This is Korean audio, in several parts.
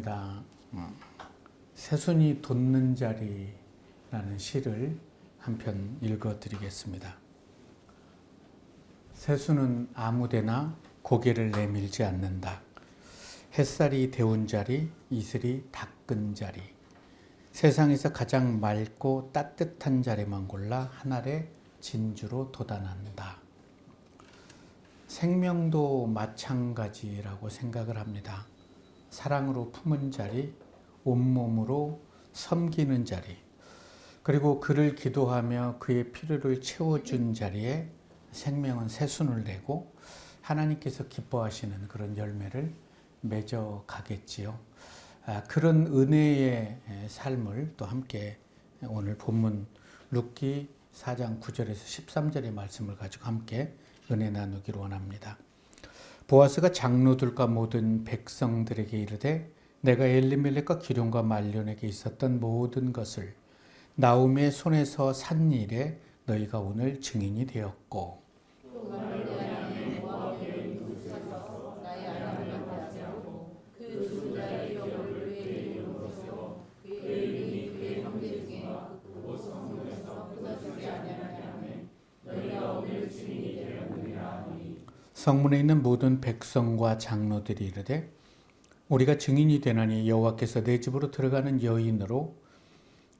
반갑습니다. 음, 새순이 돋는 자리라는 시를 한 편 읽어드리겠습니다. 새순은 아무데나 고개를 내밀지 않는다. 햇살이 데운 자리, 이슬이 닦은 자리. 세상에서 가장 맑고 따뜻한 자리만 골라 하늘의 진주로 돋아난다. 생명도 마찬가지라고 생각을 합니다. 사랑으로 품은 자리, 온몸으로 섬기는 자리, 그리고 그를 기도하며 그의 필요를 채워준 자리에 생명은 새순을 내고 하나님께서 기뻐하시는 그런 열매를 맺어 가겠지요. 아, 그런 은혜의 삶을 또 함께 오늘 본문 룻기 4장 9절에서 13절의 말씀을 가지고 함께 은혜 나누기를 원합니다. 보아스가 장로들과 모든 백성들에게 이르되 내가 엘리멜렉과 기룡과 말론에게 있었던 모든 것을 나움의 손에서 산 일에 너희가 오늘 증인이 되었고 성문에 있는 모든 백성과 장로들이 이르되 우리가 증인이 되나니 여호와께서 내 집으로 들어가는 여인으로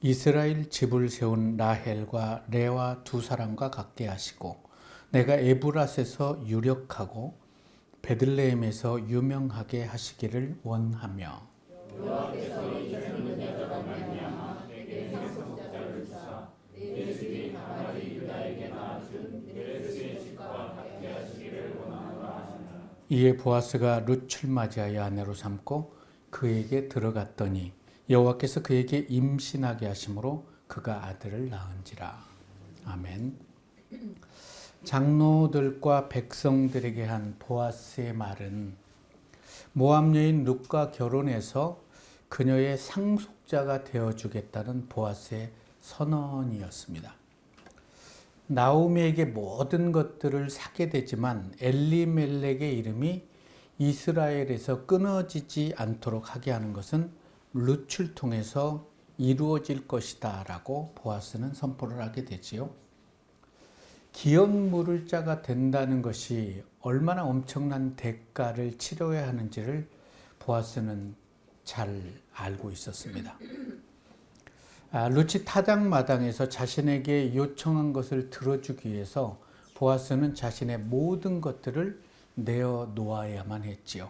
이스라엘 집을 세운 라헬과 레와 두 사람과 같게 하시고 내가 에브라스에서 유력하고 베들레헴에서 유명하게 하시기를 원하며 여호와께서 이 젊은 여자가 말미암아 내게 상속자를 주사 내 집이 다말이 유다에게 낳아준 베레스의 집과 같게 하시기를 원하노라 하시나 이에 보아스가 룻을 맞이하여 아내로 삼고 그에게 들어갔더니 여호와께서 그에게 임신하게 하심으로 그가 아들을 낳은지라. 아멘. 장로들과 백성들에게 한 보아스의 말은 모압 여인 룻과 결혼해서 그녀의 상속자가 되어 주겠다는 보아스의 선언이었습니다. 나오미에게 모든 것들을 사게 되지만 엘리멜렉의 이름이 이스라엘에서 끊어지지 않도록 하게 하는 것은 룻을 통해서 이루어질 것이다 라고 보아스는 선포를 하게 되지요. 기업 물을 자가 된다는 것이 얼마나 엄청난 대가를 치러야 하는지를 보아스는 잘 알고 있었습니다. 아, 루치 타당마당에서 자신에게 요청한 것을 들어주기 위해서 보아스는 자신의 모든 것들을 내어 놓아야만 했지요.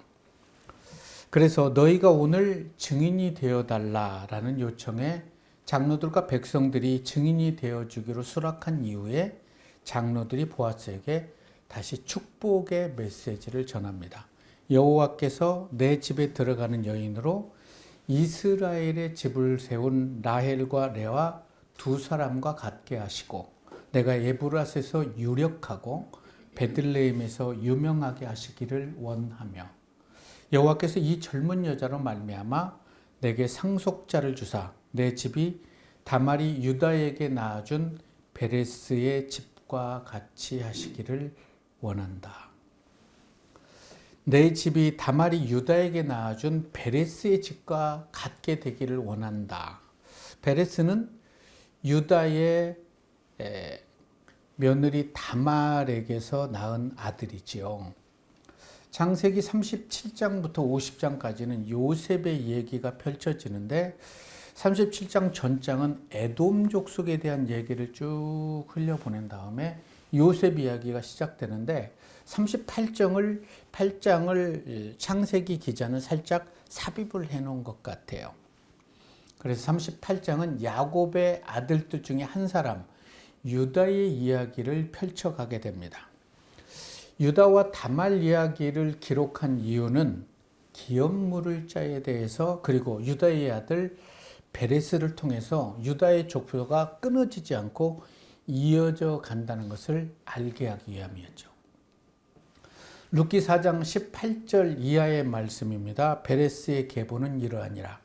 그래서 너희가 오늘 증인이 되어 달라라는 요청에 장로들과 백성들이 증인이 되어 주기로 수락한 이후에 장로들이 보아스에게 다시 축복의 메시지를 전합니다. 여호와께서 내 집에 들어가는 여인으로 이스라엘의 집을 세운 라헬과 레와 두 사람과 같게 하시고 내가 에브라스에서 유력하고 베들레헴에서 유명하게 하시기를 원하며 여호와께서 이 젊은 여자로 말미암아 내게 상속자를 주사 내 집이 다말이 유다에게 낳아준 베레스의 집과 같이 하시기를 원한다. 내 집이 다말이 유다에게 낳아준 베레스의 집과 같게 되기를 원한다. 베레스는 유다의 며느리 다말에게서 낳은 아들이지요. 장세기 37장부터 50장까지는 요셉의 얘기가 펼쳐지는데 37장 전장은 에돔 족속에 대한 얘기를 쭉 흘려보낸 다음에 요셉 이야기가 시작되는데 38장을 8장을 창세기 기자는 살짝 삽입을 해 놓은 것 같아요. 그래서 38장은 야곱의 아들들 중에 한 사람 유다의 이야기를 펼쳐가게 됩니다. 유다와 다말 이야기를 기록한 이유는 기업 물을 자에 대해서 그리고 유다의 아들 베레스를 통해서 유다의 족보가 끊어지지 않고 이어져 간다는 것을 알게 하기 위함이었죠. 루키 4장 18절 이하의 말씀입니다. 베레스의 계보는 이러하니라.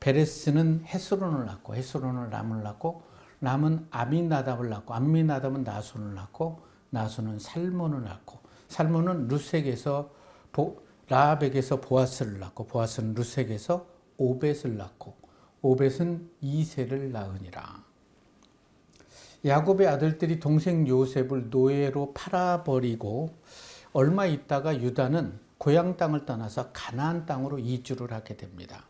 베레스는 헤스론을 낳고 헤스론을 남을 낳고 남은 아미나답을 낳고 아미나답은 나손을 낳고 나손은 살몬을 낳고 살몬은 루색에서 라합에게서 보아스를 낳고 보아스는 루sek에서 오벳을 낳고 오벳은 이세를 낳으니라. 야곱의 아들들이 동생 요셉을 노예로 팔아버리고 얼마 있다가 유다는 고향 땅을 떠나서 가나안 땅으로 이주를 하게 됩니다.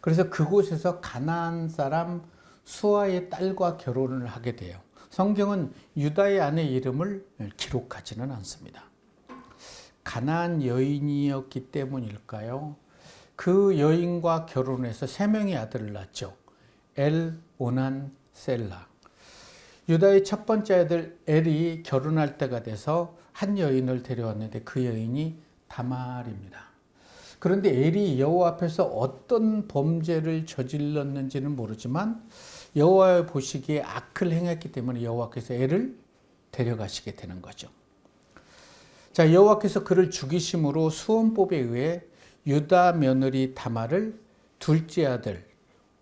그래서 그곳에서 가나안 사람 수아의 딸과 결혼을 하게 돼요. 성경은 유다의 아내 이름을 기록하지는 않습니다. 가나안 여인이었기 때문일까요? 그 여인과 결혼해서 세 명의 아들을 낳죠. 엘, 오난, 셀라. 유다의 첫 번째 아들 엘이 결혼할 때가 돼서 한 여인을 데려왔는데 그 여인이 다말입니다. 그런데 엘이 여호와 앞에서 어떤 범죄를 저질렀는지는 모르지만 여호와 보시기에 악을 행했기 때문에 여호와께서 엘을 데려가시게 되는 거죠. 자 여호와께서 그를 죽이심으로 수원법에 의해 유다 며느리 다말을 둘째 아들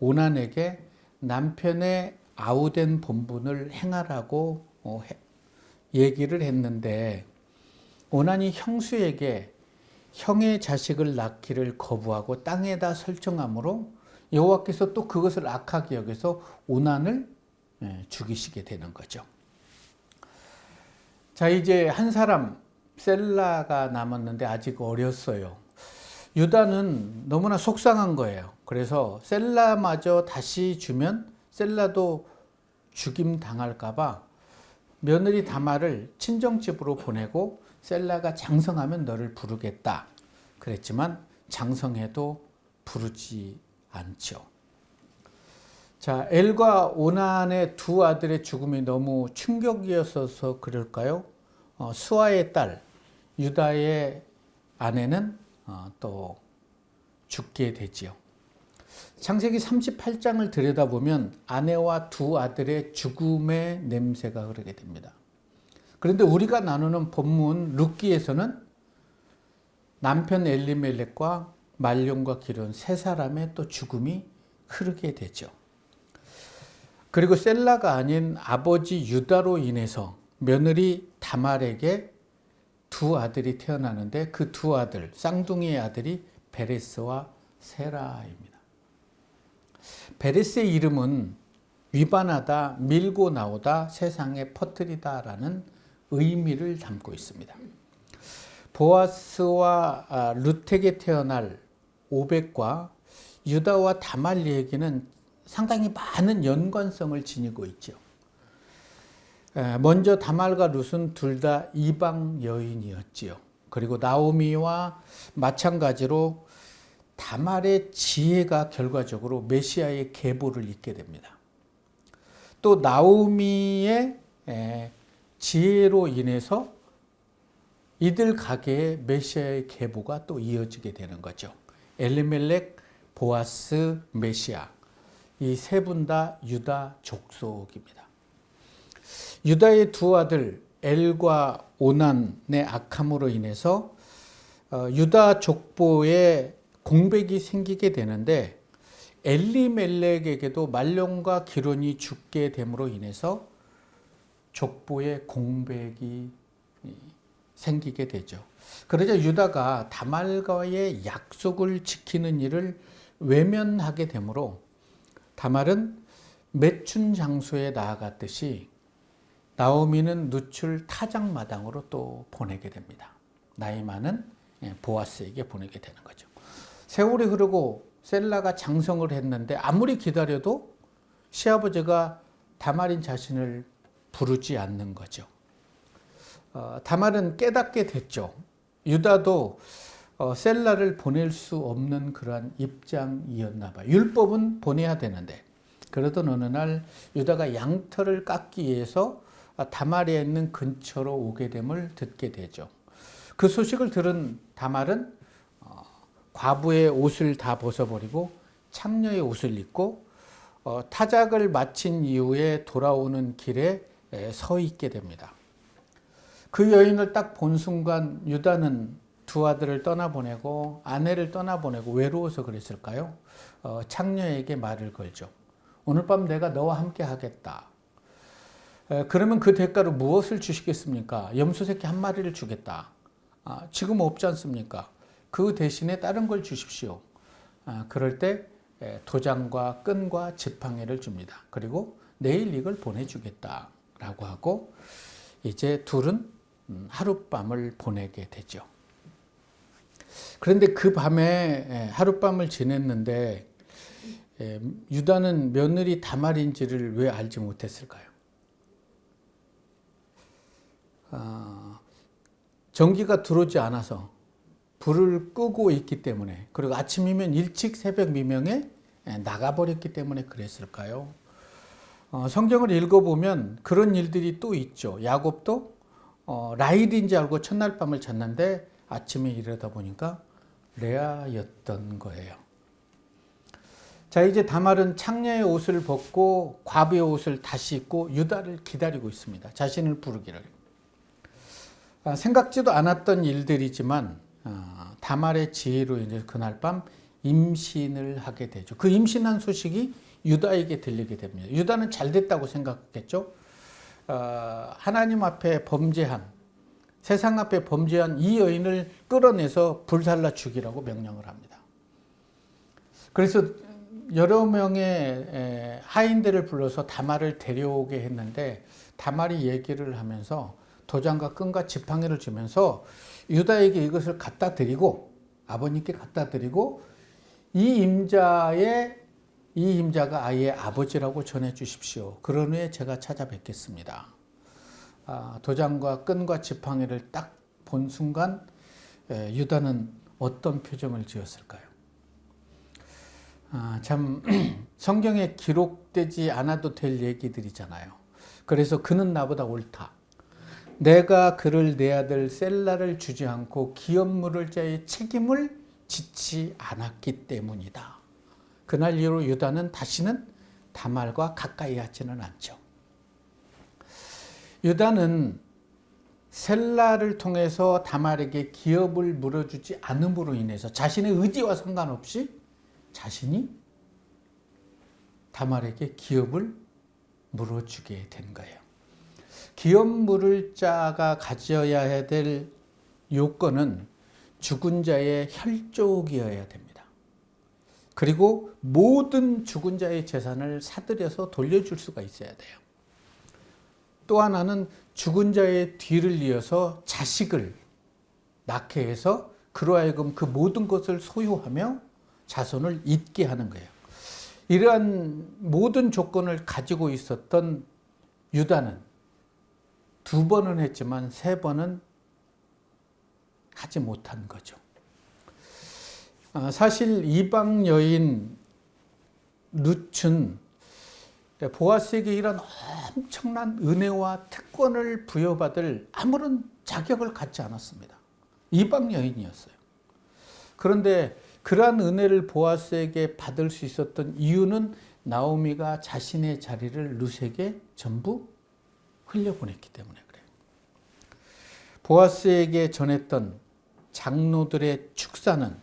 오난에게 남편의 아우된 본분을 행하라고 어, 얘기를 했는데 오난이 형수에게 형의 자식을 낳기를 거부하고 땅에다 설정함으로 여호와께서 또 그것을 악하게 여겨서 오난을 예, 죽이시게 되는 거죠. 자 이제 한 사람 셀라가 남았는데 아직 어렸어요. 유다는 너무나 속상한 거예요. 그래서 셀라마저 다시 주면 셀라도 죽임 당할까봐 며느리 다말을 친정집으로 보내고 셀라가 장성하면 너를 부르겠다. 그랬지만 장성해도 부르지 않죠. 자, 엘과 오난의 두 아들의 죽음이 너무 충격이었어서 그럴까요? 어, 수아의 딸 유다의 아내는 어, 또 죽게 되지요. 창세기 38장을 들여다보면 아내와 두 아들의 죽음의 냄새가 흐르게 됩니다. 그런데 우리가 나누는 본문 룻기에서는 남편 엘리멜렉과 말룡과 기른 세 사람의 또 죽음이 흐르게 되죠. 그리고 셀라가 아닌 아버지 유다로 인해서 며느리 다말에게 두 아들이 태어나는데 그 두 아들, 쌍둥이의 아들이 베레스와 세라입니다. 베레스의 이름은 위반하다, 밀고 나오다, 세상에 퍼뜨리다라는 의미를 담고 있습니다. 보아스와 아, 루텍에 태어날 오백과 유다와 다말리에게는 상당히 많은 연관성을 지니고 있죠. 먼저 다말과 룻은 둘 다 이방 여인이었지요. 그리고 나오미와 마찬가지로 다말의 지혜가 결과적으로 메시아의 계보를 잇게 됩니다. 또 나오미의 지혜로 인해서 이들 가게의 메시아의 계보가 또 이어지게 되는 거죠. 엘리멜렉, 보아스, 메시아 이 세 분 다 유다 족속입니다. 유다의 두 아들 엘과 오난의 악함으로 인해서 어, 유다 족보에 공백이 생기게 되는데 엘리멜렉에게도 말론과 기론이 죽게 됨으로 인해서 족보에 공백이 생기게 되죠. 그러자 유다가 다말과의 약속을 지키는 일을 외면하게 되므로 다말은 매춘 장소에 나아갔듯이 나오미는 누출 타작 마당으로 또 보내게 됩니다. 나이 많은 예, 보아스에게 보내게 되는 거죠. 세월이 흐르고 셀라가 장성을 했는데 아무리 기다려도 시아버지가 다말인 자신을 부르지 않는 거죠. 어, 다말은 깨닫게 됐죠. 유다도 어, 셀라를 보낼 수 없는 그러한 입장이었나 봐요. 율법은 보내야 되는데 그러던 어느 날 유다가 양털을 깎기 위해서 다말에 있는 근처로 오게 됨을 듣게 되죠. 그 소식을 들은 다말은 어, 과부의 옷을 다 벗어버리고 창녀의 옷을 입고 어, 타작을 마친 이후에 돌아오는 길에 서 있게 됩니다. 그 여인을 딱 본 순간 유다는 두 아들을 떠나보내고 아내를 떠나보내고 외로워서 그랬을까요? 어, 창녀에게 말을 걸죠. 오늘 밤 내가 너와 함께 하겠다. 에, 그러면 그 대가로 무엇을 주시겠습니까? 염소 새끼 한 마리를 주겠다. 아, 지금 없지 않습니까? 그 대신에 다른 걸 주십시오. 아, 그럴 때 에, 도장과 끈과 지팡이를 줍니다. 그리고 내일 이걸 보내주겠다라고 하고 이제 둘은 음, 하룻밤을 보내게 되죠. 그런데 그 밤에 에, 하룻밤을 지냈는데 에, 유다는 며느리 다말인지를 왜 알지 못했을까요? 아, 전기가 들어오지 않아서 불을 끄고 있기 때문에 그리고 아침이면 일찍 새벽 미명에 나가버렸기 때문에 그랬을까요? 어, 성경을 읽어보면 그런 일들이 또 있죠. 야곱도 어, 라일인지 알고 첫날 밤을 잤는데 아침에 일어다 보니까 레아였던 거예요. 자 이제 다말은 창녀의 옷을 벗고 과부의 옷을 다시 입고 유다를 기다리고 있습니다. 자신을 부르기를. 아, 생각지도 않았던 일들이지만 아, 다말의 지혜로 이제 그날 밤 임신을 하게 되죠. 그 임신한 소식이 유다에게 들리게 됩니다. 유다는 잘 됐다고 생각했겠죠. 아, 하나님 앞에 범죄한 세상 앞에 범죄한 이 여인을 끌어내서 불살라 죽이라고 명령을 합니다. 그래서 여러 명의 하인들을 불러서 다말을 데려오게 했는데 다말이 얘기를 하면서 도장과 끈과 지팡이를 주면서 유다에게 이것을 갖다 드리고 아버님께 갖다 드리고 이 임자의 이 임자가 아이의 아버지라고 전해 주십시오. 그런 후에 제가 찾아뵙겠습니다. 아, 도장과 끈과 지팡이를 딱 본 순간 에, 유다는 어떤 표정을 지었을까요? 아, 참 성경에 기록되지 않아도 될 얘기들이잖아요. 그래서 그는 나보다 옳다. 내가 그를 내 아들 셀라를 주지 않고 기업 물을 자의 책임을 짓지 않았기 때문이다. 그날 이후로 유다는 다시는 다말과 가까이 하지는 않죠. 유다는 셀라를 통해서 다말에게 기업을 물어주지 않음으로 인해서 자신의 의지와 상관없이 자신이 다말에게 기업을 물어주게 된 거예요. 기업 물을 자가 가져야 될 요건은 죽은 자의 혈족이어야 됩니다. 그리고 모든 죽은 자의 재산을 사들여서 돌려줄 수가 있어야 돼요. 또 하나는 죽은 자의 뒤를 이어서 자식을 낳게 해서 그로 하여금 그 모든 것을 소유하며 자손을 잇게 하는 거예요. 이러한 모든 조건을 가지고 있었던 유다는 두 번은 했지만 세 번은 하지 못한 거죠. 사실 이방 여인 룻은 보아스에게 이런 엄청난 은혜와 특권을 부여받을 아무런 자격을 갖지 않았습니다. 이방 여인이었어요. 그런데 그러한 은혜를 보아스에게 받을 수 있었던 이유는 나오미가 자신의 자리를 룻에게 전부 흘려보냈기 때문에 그래요. 보아스에게 전했던 장로들의 축사는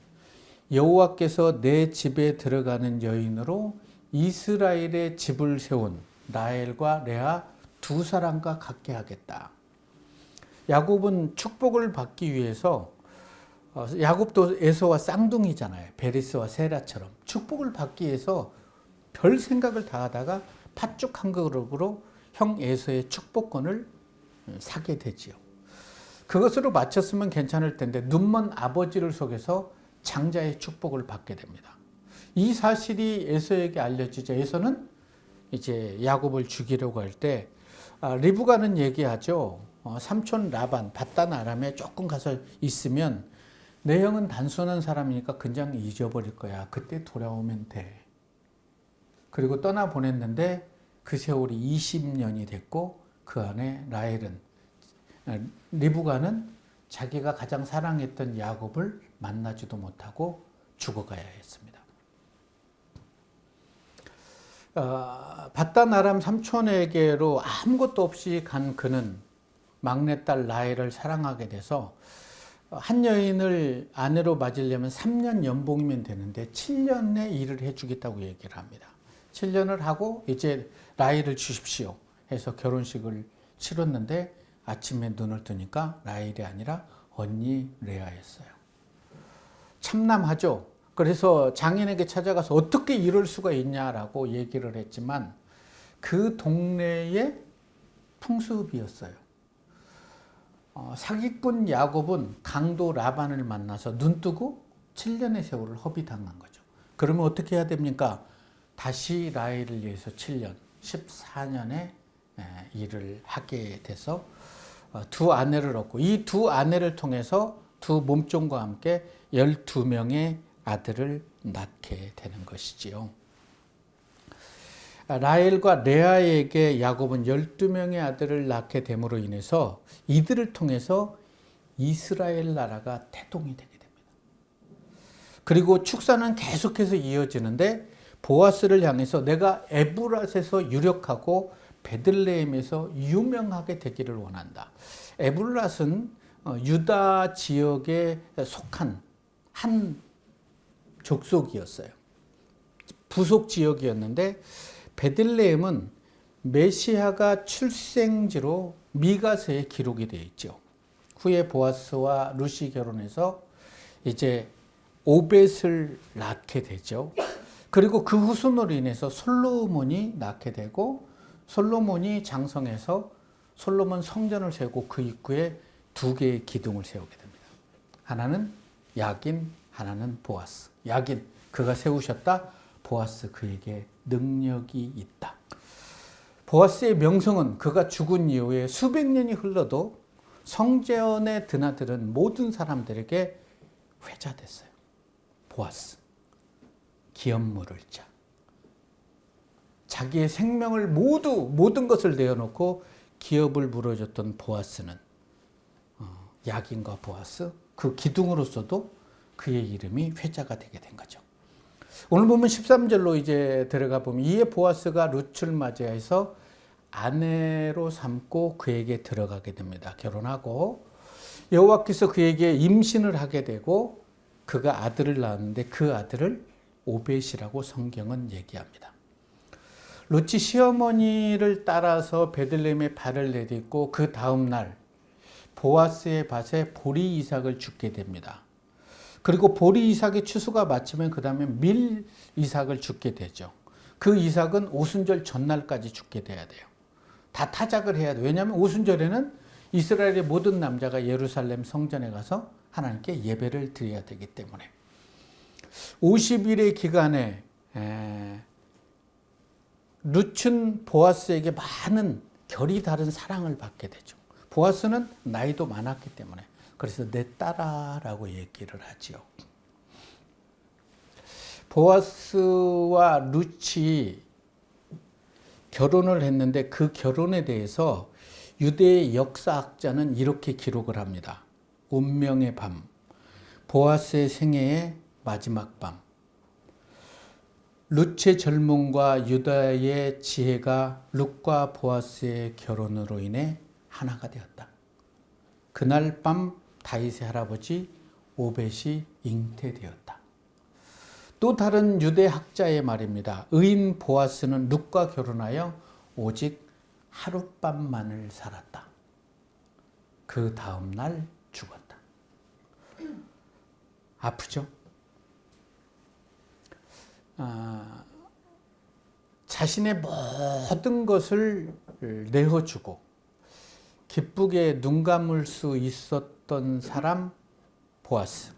여호와께서 내 집에 들어가는 여인으로 이스라엘의 집을 세운 라헬과 레아 두 사람과 같게 하겠다. 야곱은 축복을 받기 위해서 어, 야곱도 에서와 쌍둥이잖아요. 베리스와 세라처럼 축복을 받기 위해서 별 생각을 다 하다가 팥죽 한 그릇으로 형 에서의 축복권을 어, 사게 되지요. 그것으로 맞췄으면 괜찮을 텐데 눈먼 아버지를 속여서 장자의 축복을 받게 됩니다. 이 사실이 에서에게 알려지자 에서는 이제 야곱을 죽이려고 할때 아, 리브가는 얘기하죠. 어, 삼촌 라반 바단 아람에 조금 가서 있으면 내 형은 단순한 사람이니까 그냥 잊어버릴 거야. 그때 돌아오면 돼. 그리고 떠나 보냈는데 그 세월이 20년이 됐고 그 안에 라헬은 아, 리브가는 자기가 가장 사랑했던 야곱을 만나지도 못하고 죽어가야 했습니다. 어, 바단 아람 삼촌에게로 아무것도 없이 간 그는 막내딸 라헬을 사랑하게 돼서 한 여인을 아내로 맞으려면 3년 연봉이면 되는데 7년의 일을 해주겠다고 얘기를 합니다. 7년을 하고 이제 라헬을 주십시오 해서 결혼식을 치렀는데 아침에 눈을 뜨니까 라헬이 아니라 언니 레아였어요. 참남하죠. 그래서 장인에게 찾아가서 어떻게 이럴 수가 있냐라고 얘기를 했지만 그 동네의 풍습이었어요. 어, 사기꾼 야곱은 강도 라반을 만나서 눈 뜨고 7년의 세월을 허비당한 거죠. 그러면 어떻게 해야 됩니까? 다시 라헬을 위해서 7년, 14년의 일을 하게 돼서 어, 두 아내를 얻고 이 두 아내를 통해서 두 몸종과 함께 12명의 아들을 낳게 되는 것이지요. 라헬과 레아에게 야곱은 12명의 아들을 낳게 됨으로 인해서 이들을 통해서 이스라엘 나라가 태동이 되게 됩니다. 그리고 축사는 계속해서 이어지는데 보아스를 향해서 내가 에브랏에서 유력하고 베들레헴에서 유명하게 되기를 원한다. 에브랏은 어, 유다 지역에 속한 한 족속이었어요. 부속 지역이었는데 베들레헴은 메시아가 출생지로 미가서에 기록이 되어 있죠. 후에 보아스와 루시 결혼해서 이제 오벳을 낳게 되죠. 그리고 그 후손으로 인해서 솔로몬이 낳게 되고 솔로몬이 장성해서 솔로몬 성전을 세우고 그 입구에 두 개의 기둥을 세우게 됩니다. 하나는 야긴, 하나는 보아스. 야긴 그가 세우셨다. 보아스 그에게 능력이 있다. 보아스의 명성은 그가 죽은 이후에 수백 년이 흘러도 성전에 드나들은 모든 사람들에게 회자됐어요. 보아스. 기업 물을 자. 자기의 생명을 모두 모든 것을 내어놓고 기업을 물어줬던 보아스는 어, 야긴과 보아스 그 기둥으로서도 그의 이름이 회자가 되게 된 거죠. 오늘 보면 13절로 이제 들어가 보면 이에 보아스가 루츠를 맞이해서 아내로 삼고 그에게 들어가게 됩니다. 결혼하고 여호와께서 그에게 임신을 하게 되고 그가 아들을 낳았는데 그 아들을 오벳이라고 성경은 얘기합니다. 루치 시어머니를 따라서 베들레헴에 발을 내딛고 그 다음 날 보아스의 밭에 보리 이삭을 죽게 됩니다. 그리고 보리 이삭의 추수가 마치면 그 다음에 밀 이삭을 죽게 되죠. 그 이삭은 오순절 전날까지 죽게 돼야 돼요. 다 타작을 해야 돼. 왜냐하면 오순절에는 이스라엘의 모든 남자가 예루살렘 성전에 가서 하나님께 예배를 드려야 되기 때문에 50일의 기간에 루춘 보아스에게 많은 결이 다른 사랑을 받게 되죠. 보아스는 나이도 많았기 때문에 그래서 내 딸아라고 얘기를 하지요. 보아스와 루치 결혼을 했는데 그 결혼에 대해서 유대의 역사학자는 이렇게 기록을 합니다. 운명의 밤, 보아스의 생애의 마지막 밤, 루츠의 젊음과 유다의 지혜가 룻과 보아스의 결혼으로 인해 하나가 되었다. 그날 밤 다윗의 할아버지 오벳이 잉태되었다. 또 다른 유대 학자의 말입니다. 의인 보아스는 룻과 결혼하여 오직 하룻밤만을 살았다. 그 다음 날 죽었다. 아프죠? 아, 자신의 모든 것을 내어주고 기쁘게 눈 감을 수 있었던 사람 보아스.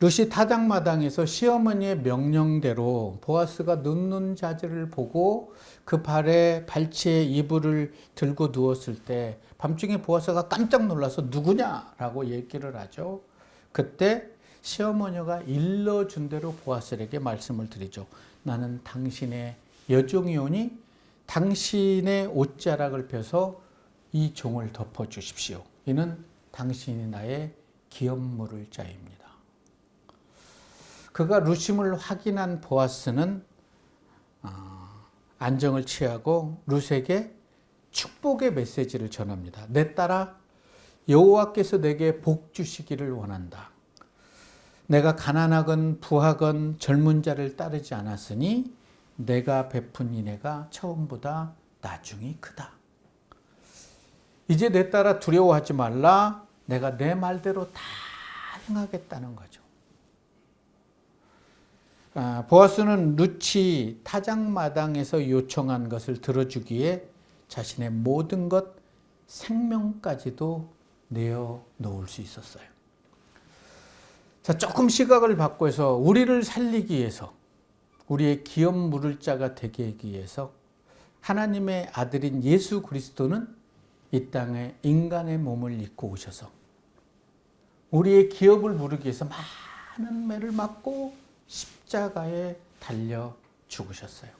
루시 타작마당에서 시어머니의 명령대로 보아스가 눕는 자질을 보고 그 발에 발치에 이불을 들고 누웠을 때 밤중에 보아스가 깜짝 놀라서 누구냐라고 얘기를 하죠. 그때 시어머니가 일러준 대로 보아스에게 말씀을 드리죠. 나는 당신의 여종이오니 당신의 옷자락을 펴서 이 종을 덮어 주십시오. 이는 당신이 나의 기업 물을 자입니다. 그가 루심을 확인한 보아스는 어, 안정을 취하고 룻에게 축복의 메시지를 전합니다. 내 딸아 여호와께서 내게 복 주시기를 원한다. 내가 가난하건 부하건 젊은 자를 따르지 않았으니 내가 베푼 인애가 처음보다 나중이 크다. 이제 내 따라 두려워하지 말라. 내가 내 말대로 다 행하겠다는 거죠. 아, 보아스는 루치 타작마당에서 요청한 것을 들어주기에 자신의 모든 것 생명까지도 내어 놓을 수 있었어요. 자, 조금 시각을 바꿔서 우리를 살리기 위해서 우리의 기업 물을 자가 되게 하기 위해서 하나님의 아들인 예수 그리스도는 이 땅에 인간의 몸을 입고 오셔서 우리의 기업을 부르기 위해서 많은 매를 맞고 십자가에 달려 죽으셨어요.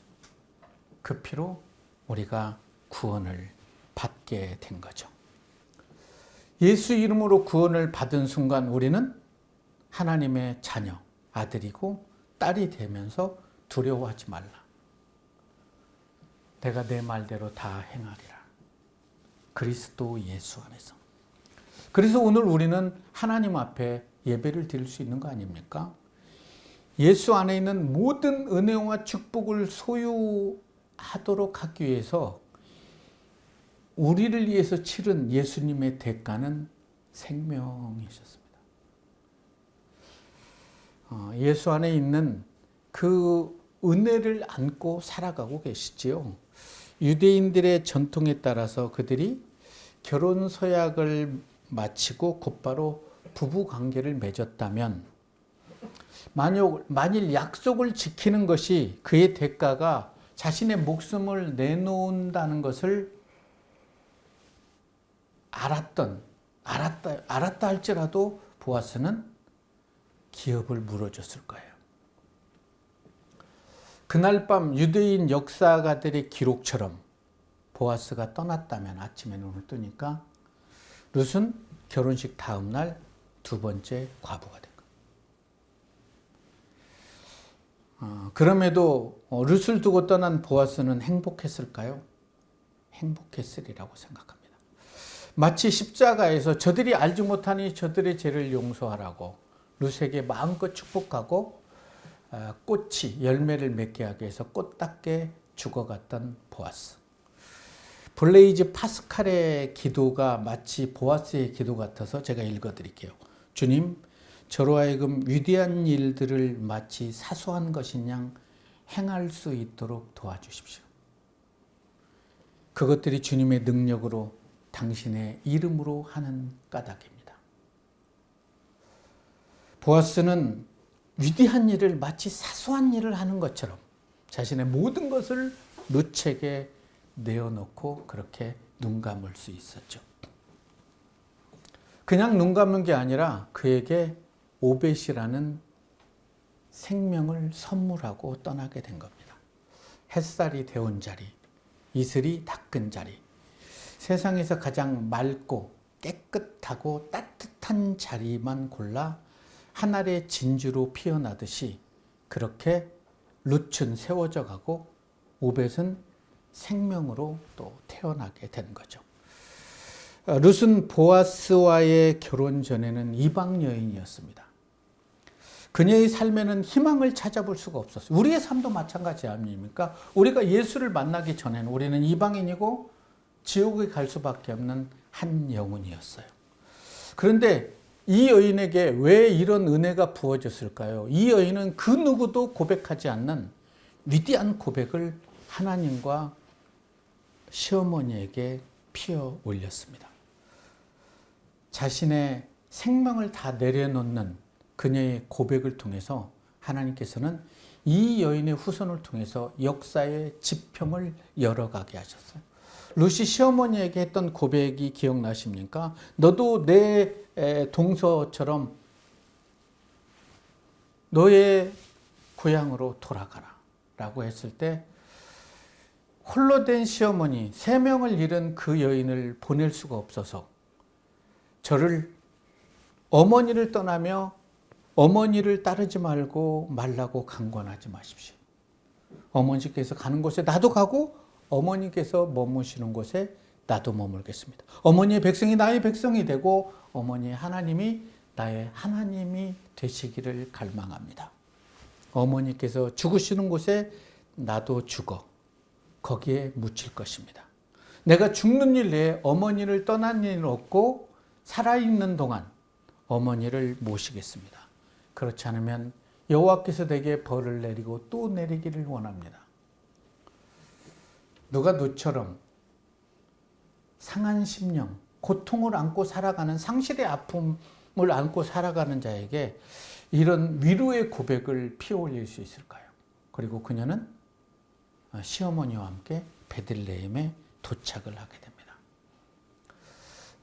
그 피로 우리가 구원을 받게 된 거죠. 예수 이름으로 구원을 받은 순간 우리는 하나님의 자녀, 아들이고 딸이 되면서 두려워하지 말라. 내가 내 말대로 다 행하리라. 그리스도 예수 안에서. 그래서 오늘 우리는 하나님 앞에 예배를 드릴 수 있는 거 아닙니까? 예수 안에 있는 모든 은혜와 축복을 소유하도록 하기 위해서 우리를 위해서 치른 예수님의 대가는 생명이셨습니다. 어, 예수 안에 있는 그 은혜를 안고 살아가고 계시지요. 유대인들의 전통에 따라서 그들이 결혼 서약을 마치고 곧바로 부부 관계를 맺었다면 만약, 만일 약속을 지키는 것이 그의 대가가 자신의 목숨을 내놓는다는 것을 알았던, 알았다, 알았다 할지라도 보아스는 기업을 물어줬을 거예요. 그날 밤 유대인 역사가들의 기록처럼 보아스가 떠났다면 아침에 눈을 뜨니까 룻은 결혼식 다음 날 두 번째 과부가 된 거예요. 어, 그럼에도 어, 룻을 두고 떠난 보아스는 행복했을까요? 행복했으리라고 생각합니다. 마치 십자가에서 저들이 알지 못하니 저들의 죄를 용서하라고 룻에게 마음껏 축복하고 어, 꽃이 열매를 맺게 하기 위해서 꽃답게 죽어갔던 보아스. 블레이즈 파스칼의 기도가 마치 보아스의 기도 같아서 제가 읽어드릴게요. 주님, 저로 하여금 위대한 일들을 마치 사소한 것인 양 행할 수 있도록 도와주십시오. 그것들이 주님의 능력으로 당신의 이름으로 하는 까닭입니다. 보아스는 위대한 일을 마치 사소한 일을 하는 것처럼 자신의 모든 것을 루책에 내어놓고 그렇게 눈 감을 수 있었죠. 그냥 눈 감은 게 아니라 그에게 오벳이라는 생명을 선물하고 떠나게 된 겁니다. 햇살이 데운 자리, 이슬이 닦은 자리, 세상에서 가장 맑고 깨끗하고 따뜻한 자리만 골라 하늘의 진주로 피어나듯이 그렇게 룻은 세워져 가고 오벳은 생명으로 또 태어나게 된 거죠. 어, 룻은 보아스와의 결혼 전에는 이방 여인이었습니다. 그녀의 삶에는 희망을 찾아볼 수가 없었어요. 우리의 삶도 마찬가지 아닙니까? 우리가 예수를 만나기 전에는 우리는 이방인이고 지옥에 갈 수밖에 없는 한 영혼이었어요. 그런데 이 여인에게 왜 이런 은혜가 부어졌을까요? 이 여인은 그 누구도 고백하지 않는 위대한 고백을 하나님과 시어머니에게 피어 올렸습니다. 자신의 생명을 다 내려놓는 그녀의 고백을 통해서 하나님께서는 이 여인의 후손을 통해서 역사의 지평을 열어가게 하셨어요. 루시 시어머니에게 했던 고백이 기억나십니까? 너도 내 동서처럼 너의 고향으로 돌아가라. 라고 했을 때 홀로 된 시어머니, 세 명을 잃은 그 여인을 보낼 수가 없어서 저를 어머니를 떠나며 어머니를 따르지 말고 말라고 강권하지 마십시오. 어머니께서 가는 곳에 나도 가고 어머니께서 머무시는 곳에 나도 머물겠습니다. 어머니의 백성이 나의 백성이 되고 어머니의 하나님이 나의 하나님이 되시기를 갈망합니다. 어머니께서 죽으시는 곳에 나도 죽어 거기에 묻힐 것입니다. 내가 죽는 일 내에 어머니를 떠난 일은 없고 살아있는 동안 어머니를 모시겠습니다. 그렇지 않으면 여호와께서 내게 벌을 내리고 또 내리기를 원합니다. 누가 누처럼 상한 심령, 고통을 안고 살아가는 상실의 아픔을 안고 살아가는 자에게 이런 위로의 고백을 피올릴 수 있을까요? 그리고 그녀는 시어머니와 함께 베들레헴에 도착을 하게 됩니다.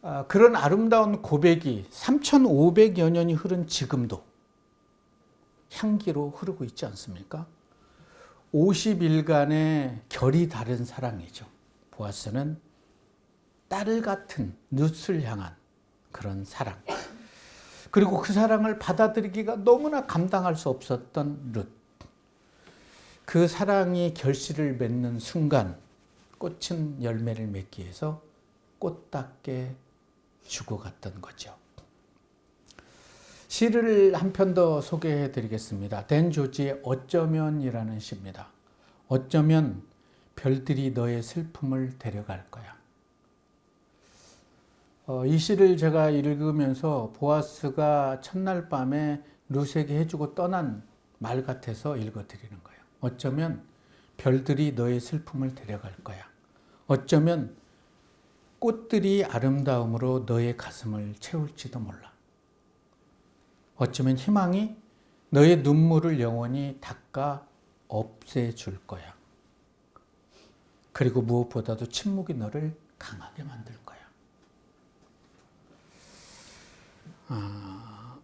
아, 그런 아름다운 고백이 3,500여 년이 흐른 지금도 향기로 흐르고 있지 않습니까? 50일간의 결이 다른 사랑이죠. 보아스는 딸을 같은 룻을 향한 그런 사랑. 그리고 그 사랑을 받아들이기가 너무나 감당할 수 없었던 룻. 그 사랑이 결실을 맺는 순간 꽃은 열매를 맺기 위해서 꽃답게 죽어갔던 거죠. 시를 한 편 더 소개해 드리겠습니다. 댄 조지의 어쩌면이라는 시입니다. 어쩌면 별들이 너의 슬픔을 데려갈 거야. 어, 이 시를 제가 읽으면서 보아스가 첫날 밤에 루스에게 해주고 떠난 말 같아서 읽어 드리는 거예요. 어쩌면 별들이 너의 슬픔을 데려갈 거야. 어쩌면 꽃들이 아름다움으로 너의 가슴을 채울지도 몰라. 어쩌면 희망이 너의 눈물을 영원히 닦아 없애줄 거야. 그리고 무엇보다도 침묵이 너를 강하게 만들 거야. 아,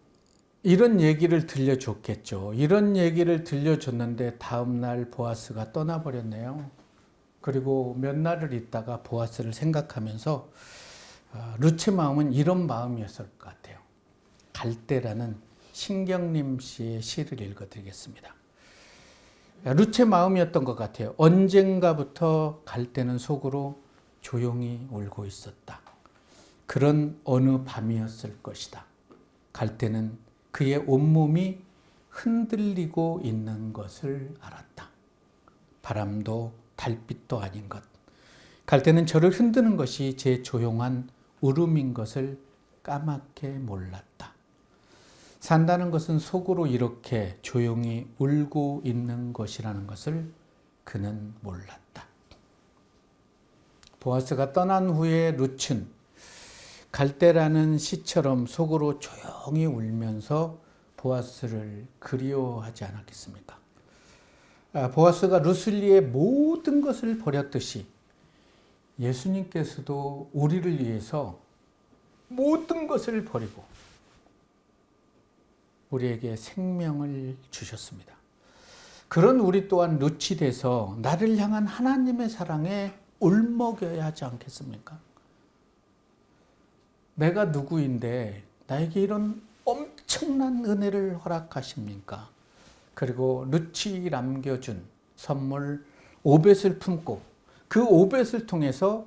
이런 얘기를 들려줬겠죠. 이런 얘기를 들려줬는데 다음날 보아스가 떠나버렸네요. 그리고 몇 날을 있다가 보아스를 생각하면서 아, 루체 마음은 이런 마음이었을 것 같아요. 갈대라는 신경림 씨의 시를 읽어드리겠습니다. 루체 마음이었던 것 같아요. 언젠가부터 갈대는 속으로 조용히 울고 있었다. 그런 어느 밤이었을 것이다. 갈대는 그의 온몸이 흔들리고 있는 것을 알았다. 바람도 달빛도 아닌 것. 갈대는 저를 흔드는 것이 제 조용한 울음인 것을 까맣게 몰랐다. 산다는 것은 속으로 이렇게 조용히 울고 있는 것이라는 것을 그는 몰랐다. 보아스가 떠난 후에 루츠는 갈대라는 시처럼 속으로 조용히 울면서 보아스를 그리워하지 않았겠습니까? 아, 보아스가 루슬리의 모든 것을 버렸듯이 예수님께서도 우리를 위해서 모든 것을 버리고 우리에게 생명을 주셨습니다. 그런 우리 또한 루치 돼서 나를 향한 하나님의 사랑에 울먹여야 하지 않겠습니까? 내가 누구인데 나에게 이런 엄청난 은혜를 허락하십니까? 그리고 루치 남겨준 선물 오벳을 품고 그 오벳을 통해서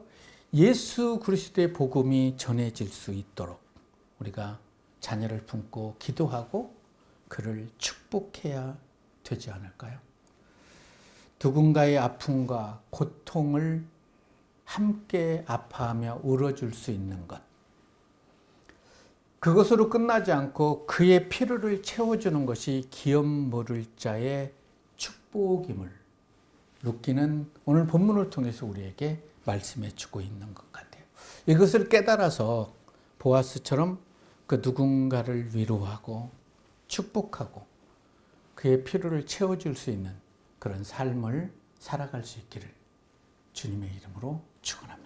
예수 그리스도의 복음이 전해질 수 있도록 우리가 자녀를 품고 기도하고 그를 축복해야 되지 않을까요? 누군가의 아픔과 고통을 함께 아파하며 울어줄 수 있는 것. 그것으로 끝나지 않고 그의 필요를 채워주는 것이 기업 물을 자의 축복임을 루키는 오늘 본문을 통해서 우리에게 말씀해 주고 있는 것 같아요. 이것을 깨달아서 보아스처럼 그 누군가를 위로하고 축복하고 그의 필요를 채워줄 수 있는 그런 삶을 살아갈 수 있기를 주님의 이름으로 축원합니다.